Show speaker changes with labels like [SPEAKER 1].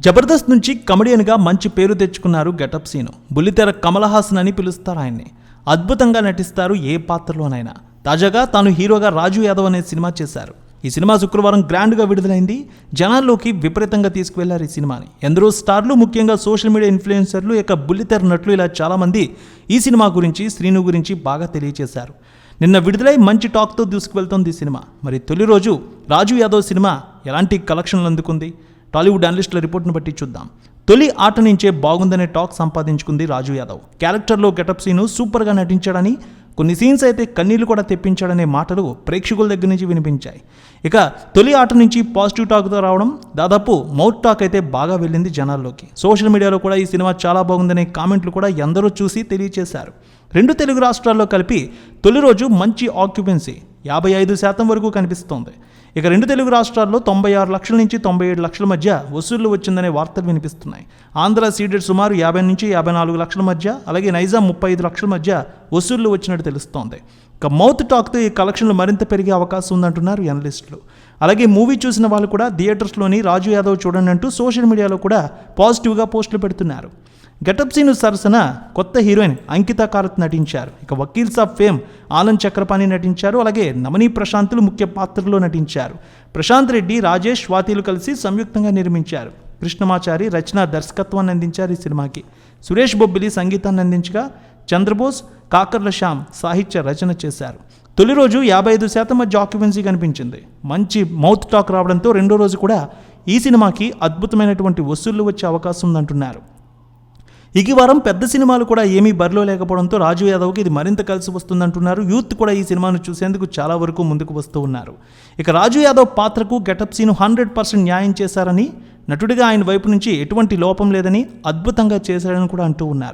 [SPEAKER 1] జబర్దస్త్ నుంచి కమెడియన్గా మంచి పేరు తెచ్చుకున్నారు గెటప్ సీను. బుల్లితెర కమల్ హాసన్ అని పిలుస్తారు ఆయన్ని. అద్భుతంగా నటిస్తారు ఏ పాత్రలోనైనా. తాజాగా తాను హీరోగా రాజు యాదవ్ అనే సినిమా చేశారు. ఈ సినిమా శుక్రవారం గ్రాండ్గా విడుదలైంది. జనాల్లోకి విపరీతంగా తీసుకువెళ్ళారు ఈ సినిమాని. ఎందరో స్టార్లు ముఖ్యంగా సోషల్ మీడియా ఇన్ఫ్లుయెన్సర్లు ఇక బుల్లితెర నటులు ఇలా చాలామంది ఈ సినిమా గురించి శ్రీను గురించి బాగా తెలియజేశారు నిన్న విడుదలై మంచి టాక్తో దూసుకువెళ్తోంది ఈ సినిమా. మరి తొలి రోజు రాజు యాదవ్ సినిమా ఎలాంటి కలెక్షన్లు అందుకుంది? టాలీవుడ్ అనలిస్టుల రిపోర్ట్ను బట్టి చూద్దాం. తొలి ఆట నుంచే బాగుందనే టాక్ సంపాదించుకుంది రాజు యాదవ్. క్యారెక్టర్లో గెటప్ సీను సూపర్గా నటించాడని కొన్ని సీన్స్ అయితే కన్నీళ్ళు కూడా తెప్పించాడనే మాటలు ప్రేక్షకుల దగ్గర నుంచి వినిపించాయి. ఇక తొలి ఆట నుంచి పాజిటివ్ టాక్తో రావడం దాదాపు మౌత్ టాక్ అయితే బాగా వెళ్ళింది జనాల్లోకి. సోషల్ మీడియాలో కూడా ఈ సినిమా చాలా బాగుందనే కామెంట్లు కూడా ఎందరో చూసి తెలియజేశారు రెండు తెలుగు రాష్ట్రాల్లో కలిపి తొలి రోజు మంచి ఆక్యుపెన్సీ యాభై ఐదు శాతం వరకు కనిపిస్తోంది. ఇక రెండు తెలుగు రాష్ట్రాల్లో తొంభై ఆరు లక్షల నుంచి తొంభై ఏడు లక్షల మధ్య వసూళ్ళు వచ్చిందనే వార్తలు వినిపిస్తున్నాయి. ఆంధ్ర సీడెడ్ సుమారు యాభై నుంచి యాభై నాలుగు లక్షల మధ్య అలాగే నైజాం ముప్పై ఐదు లక్షల మధ్య వసూళ్ళు వచ్చినట్టు తెలుస్తోంది. ఇక మౌత్ టాక్తో ఈ కలెక్షన్లు మరింత పెరిగే అవకాశం ఉందంటున్నారు ఎనలిస్టులు అలాగే మూవీ చూసిన వాళ్ళు కూడా థియేటర్స్లోని రాజు యాదవ్ చూడండి అంటూ సోషల్ మీడియాలో కూడా పాజిటివ్గా పోస్టులు పెడుతున్నారు. గెటప్ సీను సరసన కొత్త హీరోయిన్ అంకిత కారత్ నటించారు. ఇక వకీల్స్ ఆఫ్ ఫేమ్ ఆనంద్ చక్రపాణి నటించారు. అలాగే నమనీ ప్రశాంతులు ముఖ్య పాత్రలో నటించారు. ప్రశాంత్ రెడ్డి రాజేష్ స్వాతిలు కలిసి సంయుక్తంగా నిర్మించారు. కృష్ణమాచారి రచన దర్శకత్వాన్ని అందించారు ఈ సినిమాకి. సురేష్ బొబ్బిలి సంగీతాన్ని అందించగా చంద్రబోస్ కాకర్ల శ్యామ్ సాహిత్య రచన చేశారు. తొలి రోజు యాభై ఐదు శాతం మధ్య ఆక్యుపెన్సీ కనిపించింది. మంచి మౌత్ టాక్ రావడంతో రెండో రోజు కూడా ఈ సినిమాకి అద్భుతమైనటువంటి వసూళ్ళు వచ్చే అవకాశం ఉందంటున్నారు. ఇక ఈ వారం పెద్ద సినిమాలు కూడా ఏమీ బరిలో లేకపోవడంతో రాజు యాదవ్కి ఇది మరింత కలిసి వస్తుందంటున్నారు. యూత్ కూడా ఈ సినిమాను చూసేందుకు చాలా వరకు ముందుకు వస్తూ ఉన్నారు. ఇక రాజు యాదవ్ పాత్రకు గెటప్ సీను హండ్రెడ్ పర్సెంట్ న్యాయం చేశారని నటుడిగా ఆయన వైపు నుంచి ఎటువంటి లోపం లేదని అద్భుతంగా చేశారని కూడా అంటూ ఉన్నారు.